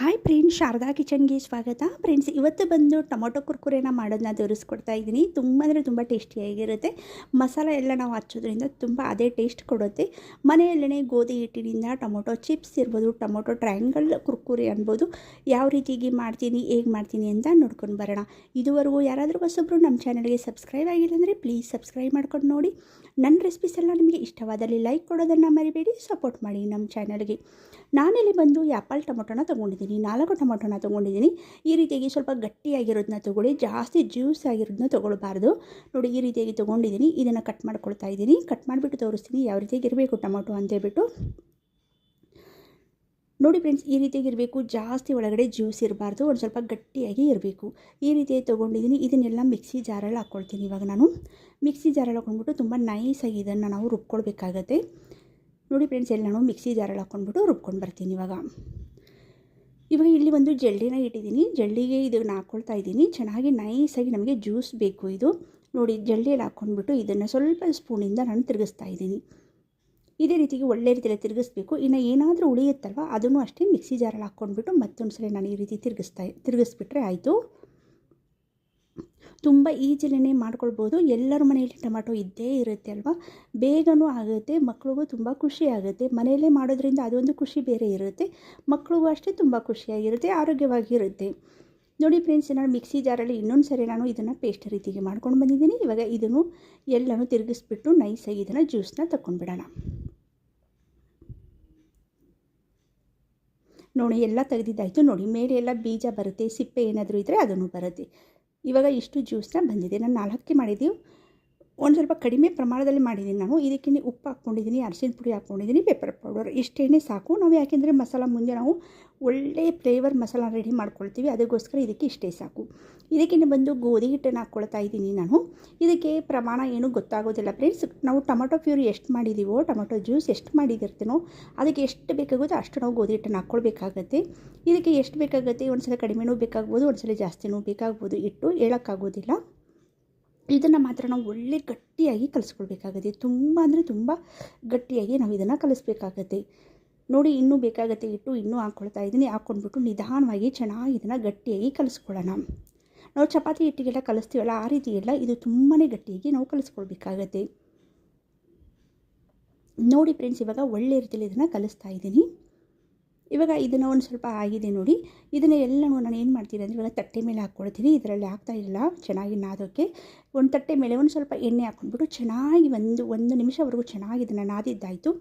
Hi friends Sharada ಕಿಚನ್ಗೆ ಸ್ವಾಗತ. Friends ಇವತ್ತು ಬಂದು ಟೊಮೊಟೊ ಕುರ್ಕುರೆನ ಮಾಡೋದನ್ನ ತೋರಿಸ್ಕೊಡ್ತಾ ಇದ್ದೀನಿ. ತುಂಬ ಅಂದರೆ ತುಂಬ ಟೇಸ್ಟಿಯಾಗಿರುತ್ತೆ. ಮಸಾಲೆ ಎಲ್ಲ ನಾವು ಹಚ್ಚೋದ್ರಿಂದ ತುಂಬ ಅದೇ ಟೇಸ್ಟ್ ಕೊಡುತ್ತೆ. ಮನೆಯಲ್ಲೇ ಗೋಧಿ ಹಿಟ್ಟಿನಿಂದ ಟೊಮೊಟೊ ಚಿಪ್ಸ್ ಇರ್ಬೋದು, ಟೊಮೊಟೊ ಟ್ರಯಾಂಗಲ್ ಕುರ್ಕುರೆ ಅನ್ಬೋದು. ಯಾವ ರೀತಿಗೆ ಮಾಡ್ತೀನಿ, ಹೇಗೆ ಮಾಡ್ತೀನಿ ಅಂತ ನೋಡ್ಕೊಂಡು ಬರೋಣ. ಇದುವರೆಗೂ ಯಾರಾದರೂ ಹೊಸೊಬ್ಬರು ನಮ್ಮ ಚಾನಲ್ಗೆ ಸಬ್ಸ್ಕ್ರೈಬ್ ಆಗಿಲ್ಲ ಅಂದರೆ ಪ್ಲೀಸ್ ಸಬ್ಸ್ಕ್ರೈಬ್ ಮಾಡ್ಕೊಂಡು ನೋಡಿ. ನನ್ನ ರೆಸಿಪೀಸ್ ಎಲ್ಲ ನಿಮಗೆ ಇಷ್ಟವಾದಲ್ಲಿ ಲೈಕ್ ಕೊಡೋದನ್ನು ಮರಿಬೇಡಿ ಸಪೋರ್ಟ್ ಮಾಡಿ ನಮ್ಮ ಚಾನಲ್ಗೆ ನಾನಿಲ್ಲಿ ಬಂದು ಆ್ಯಪಲ್ ಟೊಮೊಟೊನ ತೊಗೊಂಡಿದ್ದೀನಿ. ನಾಲ್ಕು ಟೊಮೊಟೊನ ತೊಗೊಂಡಿದ್ದೀನಿ. ಈ ರೀತಿಯಾಗಿ ಸ್ವಲ್ಪ ಗಟ್ಟಿಯಾಗಿರೋದನ್ನ ತೊಗೊಳ್ಳಿ, ಜಾಸ್ತಿ ಜ್ಯೂಸ್ ಆಗಿರೋದನ್ನ ತೊಗೊಳ್ಬಾರ್ದು. ನೋಡಿ, ಈ ರೀತಿಯಾಗಿ ತೊಗೊಂಡಿದ್ದೀನಿ. ಇದನ್ನು ಕಟ್ ಮಾಡ್ಕೊಳ್ತಾ ಇದ್ದೀನಿ. ಕಟ್ ಮಾಡಿಬಿಟ್ಟು ತೋರಿಸ್ತೀನಿ ಯಾವ ರೀತಿಯಾಗಿ ಇರಬೇಕು ಟೊಮೊಟೊ ಅಂತೇಳ್ಬಿಟ್ಟು ನೋಡಿ ಫ್ರೆಂಡ್ಸ್, ಈ ರೀತಿಯಾಗಿ ಇರಬೇಕು. ಜಾಸ್ತಿ ಒಳಗಡೆ ಜ್ಯೂಸ್ ಇರಬಾರ್ದು, ಒಂದು ಸ್ವಲ್ಪ ಗಟ್ಟಿಯಾಗಿ ಇರಬೇಕು. ಈ ರೀತಿಯಾಗಿ ತೊಗೊಂಡಿದ್ದೀನಿ. ಇದನ್ನೆಲ್ಲ ಮಿಕ್ಸಿ ಜಾರಲ್ಲಿ ಹಾಕ್ಕೊಳ್ತೀನಿ ಇವಾಗ ನಾನು. ಮಿಕ್ಸಿ ಜಾರಲ್ಲಿ ಹಾಕ್ಕೊಂಡ್ಬಿಟ್ಟು ತುಂಬ ನೈಸಾಗಿ ಇದನ್ನು ನಾವು ರುಬ್ಕೊಳ್ಬೇಕಾಗತ್ತೆ. ನೋಡಿ ಫ್ರೆಂಡ್ಸ್ ಎಲ್ಲನೂ ಮಿಕ್ಸಿ ಜಾರಲ್ಲಿ ಹಾಕ್ಕೊಂಡ್ಬಿಟ್ಟು ರುಬ್ಕೊಂಡು ಬರ್ತೀನಿ ಇವಾಗ. ಇವಾಗ ಇಲ್ಲಿ ಒಂದು ಜಲ್ಡಿನ ಇಟ್ಟಿದ್ದೀನಿ. ಜಲ್ಡಿಗೆ ಇದನ್ನು ಹಾಕ್ಕೊಳ್ತಾ ಇದ್ದೀನಿ. ಚೆನ್ನಾಗಿ ನೈಸಾಗಿ ನಮಗೆ ಜ್ಯೂಸ್ ಬೇಕು ಇದು. ನೋಡಿ ಜಲ್ಡಿಯಲ್ಲಿ ಹಾಕ್ಕೊಂಡ್ಬಿಟ್ಟು ಇದನ್ನು ಸ್ವಲ್ಪ ಸ್ಪೂನಿಂದ ನಾನು ತಿರುಗಿಸ್ತಾ ಇದ್ದೀನಿ. ಇದೇ ರೀತಿಗೆ ಒಳ್ಳೆ ರೀತಿಯಲ್ಲಿ ತಿರುಗಿಸ್ಬೇಕು. ಇನ್ನು ಏನಾದರೂ ಉಳಿಯುತ್ತಲ್ವ, ಅದನ್ನು ಅಷ್ಟೇ ಮಿಕ್ಸಿ ಜಾರಲ್ಲಿ ಹಾಕ್ಕೊಂಡ್ಬಿಟ್ಟು ಮತ್ತೊಂದು ಸಲ ನಾನು ಈ ರೀತಿ ತಿರುಗಿಸ್ತಾ, ತಿರುಗಿಸ್ಬಿಟ್ರೆ ಆಯಿತು. ತುಂಬ ಈಜಿಲೇ ಮಾಡ್ಕೊಳ್ಬೋದು. ಎಲ್ಲರ ಮನೆಯಲ್ಲಿ ಟೊಮ್ಯಾಟೊ ಇದ್ದೇ ಇರುತ್ತೆ ಅಲ್ವಾ? ಬೇಗನೂ ಆಗುತ್ತೆ, ಮಕ್ಳಿಗೂ ತುಂಬ ಖುಷಿ ಆಗುತ್ತೆ. ಮನೆಯಲ್ಲೇ ಮಾಡೋದ್ರಿಂದ ಅದೊಂದು ಖುಷಿ ಬೇರೆ ಇರುತ್ತೆ. ಮಕ್ಳಿಗೂ ಅಷ್ಟೇ ತುಂಬ ಖುಷಿಯಾಗಿರುತ್ತೆ ಆರೋಗ್ಯವಾಗಿರುತ್ತೆ. ನೋಡಿ ಫ್ರೆಂಡ್ಸ್ ನಾನು ಮಿಕ್ಸಿ ಜಾರಲ್ಲಿ ಇನ್ನೊಂದು ಸರಿ ನಾನು ಇದನ್ನು ಪೇಸ್ಟ್ ರೀತಿಗೆ ಮಾಡ್ಕೊಂಡು ಬಂದಿದ್ದೀನಿ. ಇವಾಗ ಇದನ್ನು ಎಲ್ಲನೂ ತಿರುಗಿಸ್ಬಿಟ್ಟು ನೈಸಾಗಿ ಇದನ್ನು ಜ್ಯೂಸನ್ನ ತಗೊಂಡ್ಬಿಡೋಣ ನೋಡಿ, ಎಲ್ಲ ತೆಗೆದಿದ್ದಾಯಿತು. ನೋಡಿ, ಮೇಲೆ ಎಲ್ಲ ಬೀಜ ಬರುತ್ತೆ, ಸಿಪ್ಪೆ ಏನಾದರೂ ಇದ್ದರೆ ಅದನ್ನು ಬರುತ್ತೆ. ಇವಾಗ ಇಷ್ಟು ಜ್ಯೂಸನ್ನ ಬಂದಿದೆ. ನಾನು ನಾಲ್ಕಕ್ಕೆ ಮಾಡಿದ್ದೀವಿ ಒಂದು ಸ್ವಲ್ಪ ಕಡಿಮೆ ಪ್ರಮಾಣದಲ್ಲಿ ಮಾಡಿದ್ದೀನಿ ನಾನು. ಇದಕ್ಕೆ ಉಪ್ಪು ಹಾಕ್ಕೊಂಡಿದ್ದೀನಿ ಅರಿಶಿನ ಪುಡಿ ಹಾಕ್ಕೊಂಡಿದ್ದೀನಿ ಪೆಪ್ಪರ್ ಪೌಡರ್ ಇಷ್ಟೇ ಸಾಕು. ನಾವು ಯಾಕೆಂದರೆ ಮಸಾಲ ಮುಂದೆ ನಾವು ಒಳ್ಳೆಯ ಫ್ಲೇವರ್ ಮಸಾಲ ರೆಡಿ ಮಾಡ್ಕೊಳ್ತೀವಿ. ಅದಕ್ಕೋಸ್ಕರ ಇದಕ್ಕೆ ಇಷ್ಟೇ ಸಾಕು. ಇದಕ್ಕೆ ಬಂದು ಗೋಧಿ ಹಿಟ್ಟನ್ನು ಹಾಕ್ಕೊಳ್ತಾ ಇದ್ದೀನಿ ನಾನು. ಇದಕ್ಕೆ ಪ್ರಮಾಣ ಏನು ಗೊತ್ತಾಗೋದಿಲ್ಲ ಫ್ರೆಂಡ್ಸ್ ನಾವು ಟೊಮೊಟೊ ಪ್ಯೂರಿ ಎಷ್ಟು ಮಾಡಿದ್ದೀವೋ ಟೊಮೊಟೊ ಜ್ಯೂಸ್ ಎಷ್ಟು ಮಾಡಿದಿರ್ತೀನೋ, ಅದಕ್ಕೆ ಎಷ್ಟು ಬೇಕಾಗುತ್ತೋ ಅಷ್ಟು ನಾವು ಗೋಧಿ ಹಿಟ್ಟನ್ನು ಹಾಕ್ಕೊಳ್ಬೇಕಾಗತ್ತೆ. ಇದಕ್ಕೆ ಎಷ್ಟು ಬೇಕಾಗುತ್ತೆ? ಒಂದು ಸಲ ಕಡಿಮೆನೂ ಬೇಕಾಗ್ಬೋದು ಒಂದು ಸಲ ಜಾಸ್ತಿನೂ ಬೇಕಾಗ್ಬೋದು. ಇಟ್ಟು ಹೇಳೋಕ್ಕಾಗೋದಿಲ್ಲ. ಇದನ್ನು ಮಾತ್ರ ನಾವು ಒಳ್ಳೆ ಗಟ್ಟಿಯಾಗಿ ಕಲಿಸ್ಕೊಳ್ಬೇಕಾಗುತ್ತೆ. ತುಂಬ ಅಂದರೆ ತುಂಬ ಗಟ್ಟಿಯಾಗಿ ನಾವು ಇದನ್ನು ಕಲಿಸ್ಬೇಕಾಗತ್ತೆ. ನೋಡಿ, ಇನ್ನೂ ಬೇಕಾಗತ್ತೆ ಇಟ್ಟು ಇನ್ನೂ ಹಾಕ್ಕೊಳ್ತಾ ಇದ್ದೀನಿ. ಹಾಕ್ಕೊಂಡ್ಬಿಟ್ಟು ನಿಧಾನವಾಗಿ ಚೆನ್ನಾಗಿ ಇದನ್ನು ಗಟ್ಟಿಯಾಗಿ ಕಲಿಸ್ಕೊಳ್ಳೋಣ. ನಾವು ಚಪಾತಿ ಹಿಟ್ಟಿಗೆಲ್ಲ ಕಲಿಸ್ತೀವಲ್ಲ, ಆ ರೀತಿ ಎಲ್ಲ ಇದು ತುಂಬಾ ಗಟ್ಟಿಯಾಗಿ ನಾವು ಕಲಿಸ್ಕೊಳ್ಬೇಕಾಗತ್ತೆ. ನೋಡಿ ಫ್ರೆಂಡ್ಸ್ ಇವಾಗ ಒಳ್ಳೆ ರೀತಿಯಲ್ಲಿ ಇದನ್ನು ಕಲಿಸ್ತಾ ಇದ್ದೀನಿ. ಇವಾಗ ಇದನ್ನು ಒಂದು ಸ್ವಲ್ಪ ಆಗಿದೆ ನೋಡಿ. ಇದನ್ನು ಎಲ್ಲ ನಾನು ಏನು ಮಾಡ್ತೀನಿ ಅಂದರೆ ಇವಾಗ ತಟ್ಟೆ ಮೇಲೆ ಹಾಕ್ಕೊಳ್ತೀನಿ. ಇದರಲ್ಲಿ ಹಾಕ್ತಾ ಇಲ್ಲ. ಚೆನ್ನಾಗಿ ನಾದೋಕ್ಕೆ ಒಂದು ತಟ್ಟೆ ಮೇಲೆ ಒಂದು ಸ್ವಲ್ಪ ಎಣ್ಣೆ ಹಾಕ್ಕೊಂಡ್ಬಿಟ್ಟು ಚೆನ್ನಾಗಿ ಒಂದು ಒಂದು ನಿಮಿಷವರೆಗೂ ಚೆನ್ನಾಗಿ ಇದನ್ನು ನಾದಿದ್ದಾಯಿತು.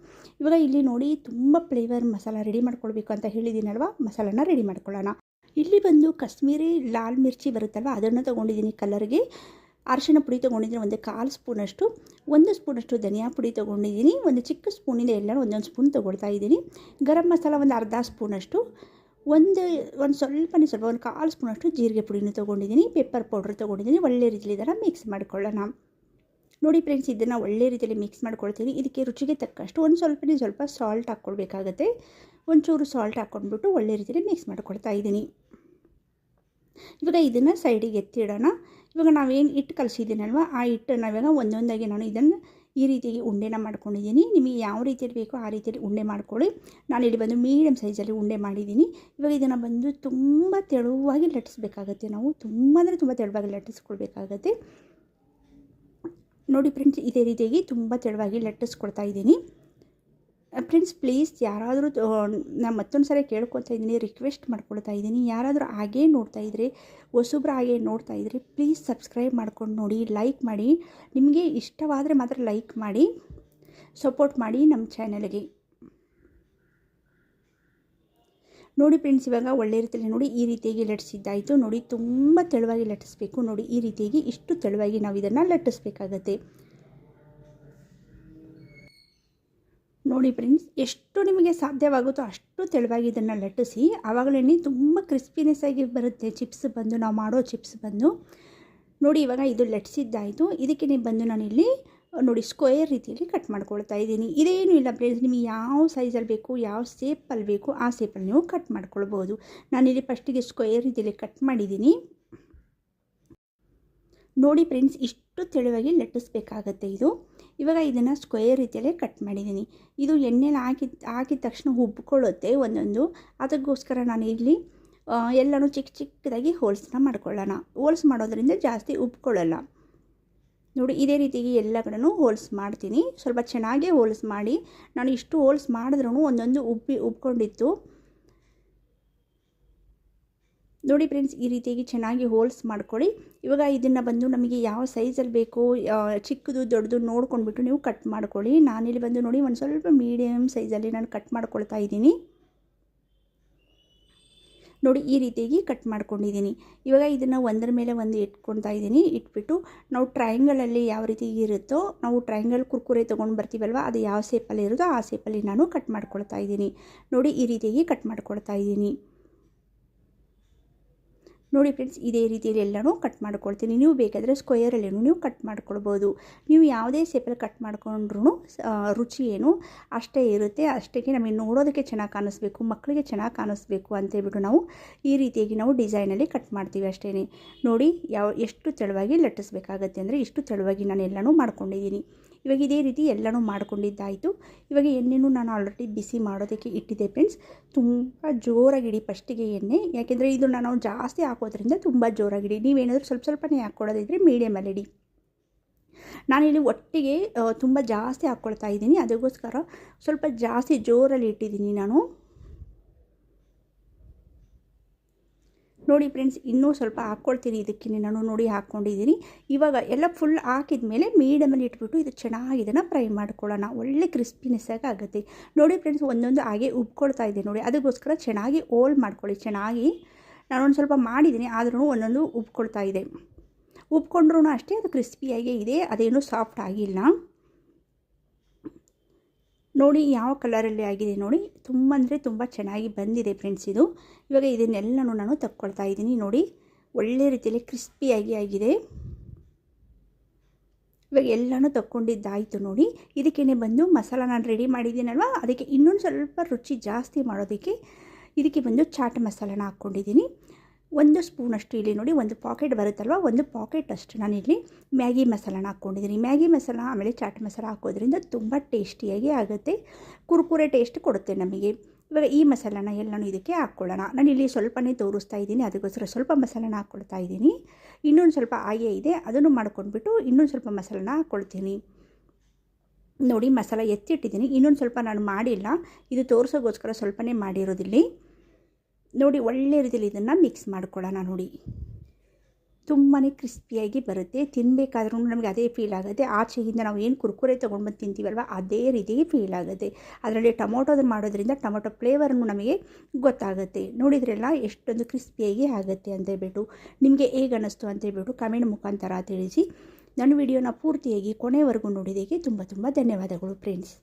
ಇವಾಗ ಇಲ್ಲಿ ನೋಡಿ ತುಂಬ ಫ್ಲೇವರ್ ಮಸಾಲ ರೆಡಿ ಮಾಡ್ಕೊಳ್ಬೇಕು ಅಂತ ಹೇಳಿದ್ದೀನಲ್ವ? ಮಸಾಲನ ರೆಡಿ ಮಾಡ್ಕೊಳ್ಳೋಣ. ಇಲ್ಲಿ ಬಂದು ಕಾಶ್ಮೀರಿ, ಲಾಲ್ ಮಿರ್ಚಿ ಬರುತ್ತಲ್ವ? ಅದನ್ನು ತೊಗೊಂಡಿದ್ದೀನಿ ಕಲರ್ಗೆ ಅರಿಶಿಣ ಪುಡಿ ತೊಗೊಂಡಿದ್ದೀನಿ, ಒಂದು ಕಾಲು ಸ್ಪೂನಷ್ಟು, ಒಂದು ಸ್ಪೂನಷ್ಟು ಧನಿಯಾ ಪುಡಿ ತೊಗೊಂಡಿದ್ದೀನಿ, ಒಂದು ಚಿಕ್ಕ ಸ್ಪೂನಿಂದ ಎಲ್ಲ ಒಂದೊಂದು ಸ್ಪೂನ್ ತೊಗೊಳ್ತಾ ಇದ್ದೀನಿ. ಗರಂ ಮಸಾಲ ಒಂದು ಅರ್ಧ ಸ್ಪೂನಷ್ಟು, ಒಂದು ಒಂದು ಸ್ವಲ್ಪನೇ ಸ್ವಲ್ಪ, ಒಂದು ಕಾಲು ಸ್ಪೂನಷ್ಟು ಜೀರಿಗೆ ಪುಡಿನೂ ತೊಗೊಂಡಿದ್ದೀನಿ ಪೆಪ್ಪರ್ ಪೌಡ್ರ್ ತೊಗೊಂಡಿದ್ದೀನಿ, ಒಳ್ಳೆ ರೀತಿಯಲ್ಲಿ ಇದನ್ನು ಮಿಕ್ಸ್ ಮಾಡ್ಕೊಳ್ಳೋಣ. ನೋಡಿ ಫ್ರೆಂಡ್ಸ್ ಇದನ್ನು ಒಳ್ಳೆ ರೀತಿಯಲ್ಲಿ ಮಿಕ್ಸ್ ಮಾಡ್ಕೊಳ್ತೀನಿ. ಇದಕ್ಕೆ ರುಚಿಗೆ ತಕ್ಕಷ್ಟು ಒಂದು ಸ್ವಲ್ಪನೇ ಸ್ವಲ್ಪ ಸಾಲ್ಟ್ ಹಾಕ್ಕೊಳ್ಬೇಕಾಗತ್ತೆ. ಒಂಚೂರು ಸಾಲ್ಟ್ ಹಾಕ್ಕೊಂಡ್ಬಿಟ್ಟು ಒಳ್ಳೆ ರೀತಿಯಲ್ಲಿ ಮಿಕ್ಸ್ ಮಾಡ್ಕೊಳ್ತಾ ಇದ್ದೀನಿ. ಇವಾಗ ಇದನ್ನು ಸೈಡಿಗೆ ಎತ್ತಿಡೋಣ. ಇವಾಗ ನಾವೇನು ಹಿಟ್ಟು ಕಲಿಸಿದ್ದೀನಲ್ವ, ಆ ಹಿಟ್ಟು ನಾವೀಗ ಒಂದೊಂದಾಗಿ ನಾನು ಇದನ್ನು ಈ ರೀತಿಯಾಗಿ ಉಂಡೆನ ಮಾಡ್ಕೊಂಡಿದ್ದೀನಿ. ನಿಮಗೆ ಯಾವ ರೀತಿಯಲ್ಲಿ ಬೇಕೋ ಆ ರೀತಿಯಲ್ಲಿ ಉಂಡೆ ಮಾಡ್ಕೊಳ್ಳಿ. ನಾನು ಇಲ್ಲಿ ಬಂದು ಮೀಡಿಯಮ್ ಸೈಜಲ್ಲಿ ಉಂಡೆ ಮಾಡಿದ್ದೀನಿ. ಇವಾಗ ಇದನ್ನು ಬಂದು ತುಂಬ ತೆಳುವಾಗಿ ಲಟ್ಟಿಸ್ಬೇಕಾಗತ್ತೆ ನಾವು. ತುಂಬ ಅಂದರೆ ತುಂಬ ತೆಳುವಾಗಿ ಲಟ್ಟಿಸ್ಕೊಳ್ಬೇಕಾಗತ್ತೆ. ನೋಡಿ ಫ್ರೆಂಡ್ಸ್ ಇದೇ ರೀತಿಯಾಗಿ ತುಂಬ ತೆಳುವಾಗಿ ಲಟ್ಟಿಸ್ಕೊಳ್ತಾ ಇದ್ದೀನಿ. ಫ್ರೆಂಡ್ಸ್ ಪ್ಲೀಸ್ ಯಾರಾದರೂ ನಾನು ಮತ್ತೊಂದು ಸಾರಿ ಕೇಳ್ಕೊಳ್ತಾ ಇದ್ದೀನಿ ರಿಕ್ವೆಸ್ಟ್ ಮಾಡ್ಕೊಳ್ತಾ ಇದ್ದೀನಿ. ಯಾರಾದರೂ ಹಾಗೇ ನೋಡ್ತಾ ಇದ್ದರೆ ಹೊಸಬ್ರು ಹಾಗೆ ನೋಡ್ತಾ ಇದ್ದರೆ ಪ್ಲೀಸ್ ಸಬ್ಸ್ಕ್ರೈಬ್ ಮಾಡ್ಕೊಂಡು ನೋಡಿ ಲೈಕ್ ಮಾಡಿ. ನಿಮಗೆ ಇಷ್ಟವಾದರೆ ಮಾತ್ರ ಲೈಕ್ ಮಾಡಿ ಸಪೋರ್ಟ್ ಮಾಡಿ ನಮ್ಮ ಚಾನಲ್ಗೆ ನೋಡಿ ಫ್ರೆಂಡ್ಸ್ ಇವಾಗ ಒಳ್ಳೆ ರೀತಿಯಲ್ಲಿ ನೋಡಿ, ಈ ರೀತಿಯಾಗಿ ಲಟ್ಟಿಸಿದ್ದಾಯಿತು. ನೋಡಿ, ತುಂಬ ತೆಳುವಾಗಿ ಲಟ್ಟಿಸ್ಬೇಕು. ನೋಡಿ, ಈ ರೀತಿಯಾಗಿ ಇಷ್ಟು ತೆಳುವಾಗಿ ನಾವು ಇದನ್ನು ಲಟ್ಟಿಸ್ಬೇಕಾಗತ್ತೆ. ನೋಡಿ ಫ್ರೆಂಡ್ಸ್, ಎಷ್ಟು ನಿಮಗೆ ಸಾಧ್ಯವಾಗುತ್ತೋ ಅಷ್ಟು ತೆಳುವಾಗಿ ಇದನ್ನು ಲಟ್ಟಿಸಿ, ಆವಾಗಲೇ ತುಂಬ ಕ್ರಿಸ್ಪಿನೆಸ್ ಆಗಿ ಬರುತ್ತೆ. ಚಿಪ್ಸ್ ಬಂದು, ನಾವು ಮಾಡೋ ಚಿಪ್ಸ್ ಬಂದು. ನೋಡಿ, ಇವಾಗ ಇದು ಲಟ್ಟಿಸಿದ್ದಾಯಿತು. ಇದಕ್ಕೆ ಬಂದು ನಾನಿಲ್ಲಿ, ನೋಡಿ ಸ್ಕ್ವೇರ್ ರೀತಿಯಲ್ಲಿ ಕಟ್ ಮಾಡ್ಕೊಳ್ತಾ ಇದ್ದೀನಿ. ಇದೇನು ಇಲ್ಲ ಫ್ರೆಂಡ್ಸ್, ನಿಮಗೆ ಯಾವ ಸೈಜಲ್ಲಿ ಬೇಕು, ಯಾವ ಸೇಪಲ್ಲಿ ಬೇಕು, ಆ ಸೇಪಲ್ಲಿ ನೀವು ಕಟ್ ಮಾಡ್ಕೊಳ್ಬೋದು. ನಾನಿಲ್ಲಿ ಫಸ್ಟಿಗೆ ಸ್ಕ್ವೇರ್ ರೀತಿಯಲ್ಲಿ ಕಟ್ ಮಾಡಿದ್ದೀನಿ. ನೋಡಿ ಫ್ರೆಂಡ್ಸ್, ಇಷ್ಟು ತೆಳುವಾಗಿ ಲಟ್ಟಿಸ್ಬೇಕಾಗತ್ತೆ ಇದು. ಇವಾಗ ಇದನ್ನು ಸ್ಕ್ವೇರ್ ರೀತಿಯಲ್ಲೇ ಕಟ್ ಮಾಡಿದ್ದೀನಿ. ಇದು ಎಣ್ಣೆಲಿ ಹಾಕಿದ ಹಾಕಿದ ತಕ್ಷಣ ಉಬ್ಕೊಳ್ಳುತ್ತೆ ಒಂದೊಂದು. ಅದಕ್ಕೋಸ್ಕರ ನಾನು ಇಲ್ಲಿ ಎಲ್ಲನೂ ಚಿಕ್ಕ ಚಿಕ್ಕದಾಗಿ ಹೋಲ್ಸ್ನ ಮಾಡ್ಕೊಳ್ಳೋಣ. ಹೋಲ್ಸ್ ಮಾಡೋದ್ರಿಂದ ಜಾಸ್ತಿ ಉಬ್ಕೊಳ್ಳಲ್ಲ. ನೋಡಿ, ಇದೇ ರೀತಿಗೆ ಎಲ್ಲ ಕಡೆನೂ ಹೋಲ್ಸ್ ಮಾಡ್ತೀನಿ. ಸ್ವಲ್ಪ ಚೆನ್ನಾಗೇ ಹೋಲ್ಸ್ ಮಾಡಿ. ನಾನು ಇಷ್ಟು ಹೋಲ್ಸ್ ಮಾಡಿದ್ರೂ ಒಂದೊಂದು ಉಬ್ಬಿ, ಉಬ್ಕೊಂಡಿತ್ತು. ನೋಡಿ ಫ್ರೆಂಡ್ಸ್, ಈ ರೀತಿಯಾಗಿ ಚೆನ್ನಾಗಿ ಹೋಲ್ಸ್ ಮಾಡ್ಕೊಳ್ಳಿ. ಇವಾಗ ಇದನ್ನು ಬಂದು ನಮಗೆ ಯಾವ ಸೈಜಲ್ಲಿ ಬೇಕು ಚಿಕ್ಕದು ದೊಡ್ಡದು ನೋಡ್ಕೊಂಡ್ಬಿಟ್ಟು ನೀವು ಕಟ್ ಮಾಡ್ಕೊಳ್ಳಿ. ನಾನಿಲ್ಲಿ ಬಂದು ನೋಡಿ ಒಂದು ಸ್ವಲ್ಪ ಮೀಡಿಯಮ್ ಸೈಜಲ್ಲಿ ನಾನು ಕಟ್ ಮಾಡ್ಕೊಳ್ತಾ ಇದ್ದೀನಿ. ನೋಡಿ, ಈ ರೀತಿಯಾಗಿ ಕಟ್ ಮಾಡ್ಕೊಂಡಿದ್ದೀನಿ. ಇವಾಗ ಇದನ್ನು ಒಂದರ ಮೇಲೆ ಒಂದು ಇಟ್ಕೊಳ್ತಾ ಇದ್ದೀನಿ. ಇಟ್ಬಿಟ್ಟು ನಾವು ಟ್ರಯಾಂಗಲಲ್ಲಿ ಯಾವ ರೀತಿ ಇರುತ್ತೋ, ನಾವು ಟ್ರಯಾಂಗಲ್ ಕುರ್ಕುರೆ ತೊಗೊಂಡು ಬರ್ತೀವಲ್ವ, ಅದು ಯಾವ ಸೇಪಲ್ಲಿ ಇರುತ್ತೋ ಆ ಸೇಪಲ್ಲಿ ನಾನು ಕಟ್ ಮಾಡ್ಕೊಳ್ತಾ ಇದ್ದೀನಿ. ನೋಡಿ, ಈ ರೀತಿಯಾಗಿ ಕಟ್ ಮಾಡ್ಕೊಳ್ತಾ ಇದ್ದೀನಿ. ನೋಡಿ ಫ್ರೆಂಡ್ಸ್ ಇದೇ ರೀತಿಯಲ್ಲಿ ಎಲ್ಲನೂ ಕಟ್ ಮಾಡ್ಕೊಳ್ತೀನಿ. ನೀವು ಬೇಕಾದರೆ ಸ್ಕ್ವೇರಲ್ಲೇನು ನೀವು ಕಟ್ ಮಾಡ್ಕೊಳ್ಬೋದು. ನೀವು ಯಾವುದೇ ಸೇಪಲ್ಲಿ ಕಟ್ ಮಾಡ್ಕೊಂಡ್ರೂ ರುಚಿ ಏನು ಅಷ್ಟೇ ಇರುತ್ತೆ. ಅಷ್ಟಕ್ಕೆ ನಮಗೆ ನೋಡೋದಕ್ಕೆ ಚೆನ್ನಾಗಿ ಕಾಣಿಸ್ಬೇಕು, ಮಕ್ಕಳಿಗೆ ಚೆನ್ನಾಗಿ ಕಾಣಿಸ್ಬೇಕು ಅಂತೇಳ್ಬಿಟ್ಟು ನಾವು ಈ ರೀತಿಯಾಗಿ ನಾವು ಡಿಸೈನಲ್ಲಿ ಕಟ್ ಮಾಡ್ತೀವಿ ಅಷ್ಟೇ ನೋಡಿ, ಯಾವ, ಎಷ್ಟು ತೆಳುವಾಗಿ ಲಟ್ಟಿಸ್ಬೇಕಾಗತ್ತೆ ಅಂದರೆ ಇಷ್ಟು ತೆಳುವಾಗಿ ನಾನು ಎಲ್ಲನೂ ಮಾಡ್ಕೊಂಡಿದ್ದೀನಿ. ಇವಾಗ ಇದೇ ರೀತಿ ಎಲ್ಲನೂ ಮಾಡ್ಕೊಂಡಿದ್ದಾಯಿತು. ಇವಾಗ ಎಣ್ಣೆನೂ ನಾನು ಆಲ್ರೆಡಿ ಬಿಸಿ ಮಾಡೋದಕ್ಕೆ ಇಟ್ಟಿದ್ದೆ ಫ್ರೆಂಡ್ಸ್ ತುಂಬ ಜೋರಾಗಿಡಿ ಫಸ್ಟಿಗೆ ಎಣ್ಣೆ. ಯಾಕೆಂದರೆ ಇದು ನಾನು ಜಾಸ್ತಿ ಹಾಕೋದ್ರಿಂದ ತುಂಬ ಜೋರಾಗಿಡಿ ನೀವೇನಾದರೂ ಸ್ವಲ್ಪ ಸ್ವಲ್ಪನೇ ಹಾಕ್ಕೊಳ್ಳೋದಿದ್ರೆ ಮೀಡಿಯಮಲ್ಲಿ ಇಡಿ. ನಾನಿಲ್ಲಿ ಒಟ್ಟಿಗೆ ತುಂಬ ಜಾಸ್ತಿ ಹಾಕ್ಕೊಳ್ತಾ ಇದ್ದೀನಿ. ಅದಕ್ಕೋಸ್ಕರ ಸ್ವಲ್ಪ ಜಾಸ್ತಿ ಜೋರಲ್ಲಿ ಇಟ್ಟಿದ್ದೀನಿ ನಾನು. ನೋಡಿ ಫ್ರೆಂಡ್ಸ್, ಇನ್ನೂ ಸ್ವಲ್ಪ ಹಾಕ್ಕೊಳ್ತೀನಿ. ಇದಕ್ಕೆ ನಾನು ನೋಡಿ ಹಾಕ್ಕೊಂಡಿದ್ದೀನಿ. ಇವಾಗ ಎಲ್ಲ ಫುಲ್ ಹಾಕಿದ ಮೇಲೆ ಮೀಡಿಯಮಲ್ಲಿ ಇಟ್ಬಿಟ್ಟು ಇದು ಚೆನ್ನಾಗಿ ಇದನ್ನು ಫ್ರೈ ಮಾಡ್ಕೊಳ್ಳೋಣ. ಒಳ್ಳೆ ಕ್ರಿಸ್ಪಿನೆಸ್ ಆಗಿ ಆಗುತ್ತೆ. ನೋಡಿ ಫ್ರೆಂಡ್ಸ್, ಒಂದೊಂದು ಹಾಗೆ ಉಬ್ಕೊಳ್ತಾ ಇದೆ ನೋಡಿ. ಅದಕ್ಕೋಸ್ಕರ ಚೆನ್ನಾಗಿ ಓಲ್ ಮಾಡ್ಕೊಳ್ಳಿ. ಚೆನ್ನಾಗಿ ನಾನೊಂದು ಸ್ವಲ್ಪ ಮಾಡಿದ್ದೀನಿ, ಆದ್ರೂ ಒಂದೊಂದು ಉಬ್ಕೊಳ್ತಾ ಇದೆ. ಉಬ್ಕೊಂಡ್ರೂ ಅಷ್ಟೇ ಅದು ಕ್ರಿಸ್ಪಿಯಾಗೇ ಇದೆ, ಅದೇನು ಸಾಫ್ಟ್ ಆಗಿಲ್ಲ. ನೋಡಿ ಯಾವ ಕಲರಲ್ಲಿ ಆಗಿದೆ ನೋಡಿ. ತುಂಬ ಅಂದರೆ ತುಂಬ ಚೆನ್ನಾಗಿ ಬಂದಿದೆ ಫ್ರೆಂಡ್ಸ್ ಇದು. ಇವಾಗ ಇದನ್ನೆಲ್ಲನೂ ನಾನು ತಕ್ಕೊಳ್ತಾ ಇದ್ದೀನಿ ನೋಡಿ. ಒಳ್ಳೆ ರೀತಿಯಲ್ಲಿ ಕ್ರಿಸ್ಪಿಯಾಗಿ ಆಗಿದೆ. ಇವಾಗ ಎಲ್ಲನೂ ತಕ್ಕೊಂಡಿದ್ದಾಯಿತು ನೋಡಿ. ಇದಕ್ಕೇನೆ ಬಂದು ಮಸಾಲ ನಾನು ರೆಡಿ ಮಾಡಿದ್ದೀನಲ್ವ? ಅದಕ್ಕೆ ಇನ್ನೊಂದು ಸ್ವಲ್ಪ ರುಚಿ ಜಾಸ್ತಿ ಮಾಡೋದಕ್ಕೆ ಇದಕ್ಕೆ ಬಂದು ಚಾಟ್ ಮಸಾಲಾನ ಹಾಕ್ಕೊಂಡಿದ್ದೀನಿ. ಒಂದು ಸ್ಪೂನಷ್ಟು ಇಲ್ಲಿ ನೋಡಿ ಒಂದು ಪಾಕೆಟ್ ಬರುತ್ತಲ್ವ? ಒಂದು ಪಾಕೆಟ್ ಅಷ್ಟು. ನಾನಿಲ್ಲಿ ಮ್ಯಾಗಿ ಮಸಾಲಾನ ಹಾಕ್ಕೊಂಡಿದ್ದೀನಿ. ಮ್ಯಾಗಿ ಮಸಾಲ, ಆಮೇಲೆ ಚಾಟ್ ಮಸಾಲ ಹಾಕೋದ್ರಿಂದ ತುಂಬ ಟೇಸ್ಟಿಯಾಗಿ ಆಗುತ್ತೆ. ಕುರ್ಕುರೆ ಟೇಸ್ಟ್ ಕೊಡುತ್ತೆ ನಮಗೆ. ಇವಾಗ ಈ ಮಸಾಲಾನ ಎಲ್ಲನೂ ಇದಕ್ಕೆ ಹಾಕ್ಕೊಳ್ಳೋಣ. ನಾನು ಇಲ್ಲಿ ಸ್ವಲ್ಪನೇ ತೋರಿಸ್ತಾ ಇದ್ದೀನಿ. ಅದಕ್ಕೋಸ್ಕರ ಸ್ವಲ್ಪ ಮಸಾಲಾನ ಹಾಕ್ಕೊಳ್ತಾ ಇದ್ದೀನಿ. ಇನ್ನೊಂದು ಸ್ವಲ್ಪ ಹಾಗೆ ಇದೆ. ಅದನ್ನು ಮಾಡ್ಕೊಂಡ್ಬಿಟ್ಟು ಇನ್ನೊಂದು ಸ್ವಲ್ಪ ಮಸಾಲಾನ ಹಾಕ್ಕೊಳ್ತೀನಿ. ನೋಡಿ ಮಸಾಲ ಎತ್ತಿಟ್ಟಿದ್ದೀನಿ. ಇನ್ನೊಂದು ಸ್ವಲ್ಪ ನಾನು ಮಾಡಿಲ್ಲ. ಇದು ತೋರಿಸೋಗೋಸ್ಕರ ಸ್ವಲ್ಪನೇ ಮಾಡಿರೋದಿಲ್ಲಿ ನೋಡಿ, ಒಳ್ಳೆ ರೀತಿಯಲ್ಲಿ ಇದನ್ನು ಮಿಕ್ಸ್ ಮಾಡ್ಕೊಳ್ಳೋಣ ನೋಡಿ. ತುಂಬಾ ಕ್ರಿಸ್ಪಿಯಾಗಿ ಬರುತ್ತೆ. ತಿನ್ನಬೇಕಾದ್ರೂ ನಮಗೆ ಅದೇ ಫೀಲ್ ಆಗುತ್ತೆ. ಆಚೆಯಿಂದ ನಾವು ಏನು ಕುರ್ಕುರೆ ತೊಗೊಂಡ್ಬಂದು ತಿಂತೀವಲ್ವ, ಅದೇ ರೀತಿಯಾಗಿ ಫೀಲ್ ಆಗುತ್ತೆ. ಅದರಲ್ಲಿ ಟೊಮೊಟೊದ ಮಾಡೋದ್ರಿಂದ ಟೊಮೊಟೊ ಫ್ಲೇವರನ್ನು ನಮಗೆ ಗೊತ್ತಾಗುತ್ತೆ. ನೋಡಿದ್ರೆಲ್ಲ ಎಷ್ಟೊಂದು ಕ್ರಿಸ್ಪಿಯಾಗಿ ಆಗುತ್ತೆ ಅಂತ ಹೇಳ್ಬಿಟ್ಟು. ನಿಮಗೆ ಹೇಗೆ ಅನ್ನಿಸ್ತು ಅಂತ ಹೇಳ್ಬಿಟ್ಟು ಕಮೆಂಟ್ ಮುಖಾಂತರ ತಿಳಿಸಿ. ನನ್ನ ವಿಡಿಯೋನ ಪೂರ್ತಿಯಾಗಿ ಕೊನೆವರೆಗೂ ನೋಡಿದ್ದಕ್ಕೆ ತುಂಬ ತುಂಬ ಧನ್ಯವಾದಗಳು ಫ್ರೆಂಡ್ಸ್